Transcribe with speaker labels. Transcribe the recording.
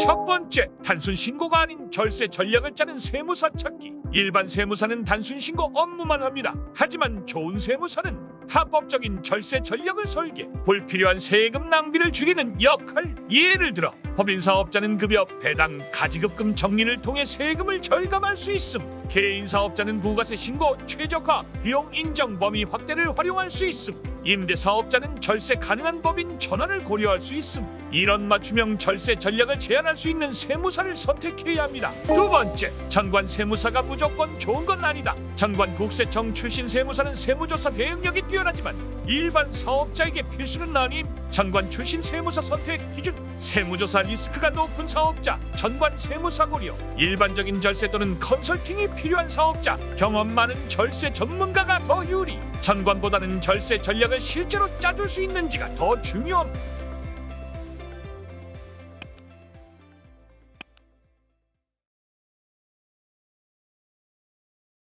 Speaker 1: 첫 번째, 단순 신고가 아닌 절세 전략을 짜는 세무사 찾기. 일반 세무사는 단순 신고 업무만 합니다. 하지만 좋은 세무사는 합법적인 절세 전략을 설계, 불필요한 세금 낭비를 줄이는 역할. 예를 들어, 법인 사업자는 급여, 배당, 가지급금 정리를 통해 세금을 절감할 수 있음. 개인 사업자는 부가세 신고, 최저가, 비용 인정 범위 확대를 활용할 수 있음. 임대 사업자는 절세 가능한 법인 전환을 고려할 수 있음. 이런 맞춤형 절세 전략을 제안할 수 있는 세무사를 선택해야 합니다. 두 번째, 전관 세무사가 무조건 좋은 건 아니다. 전관 국세청 출신 세무사는 세무조사 대응력이 뛰어 나지만 일반 사업자에게 필수는 아님. 전관 출신 세무사 선택 기준 세무조사 리스크가 높은 사업자 전관 세무사 고려 일반적인 절세 또는 컨설팅이 필요한 사업자 경험 많은 절세 전문가가 더 유리 전관보다는 절세 전략을 실제로 짜줄 수 있는지가 더 중요함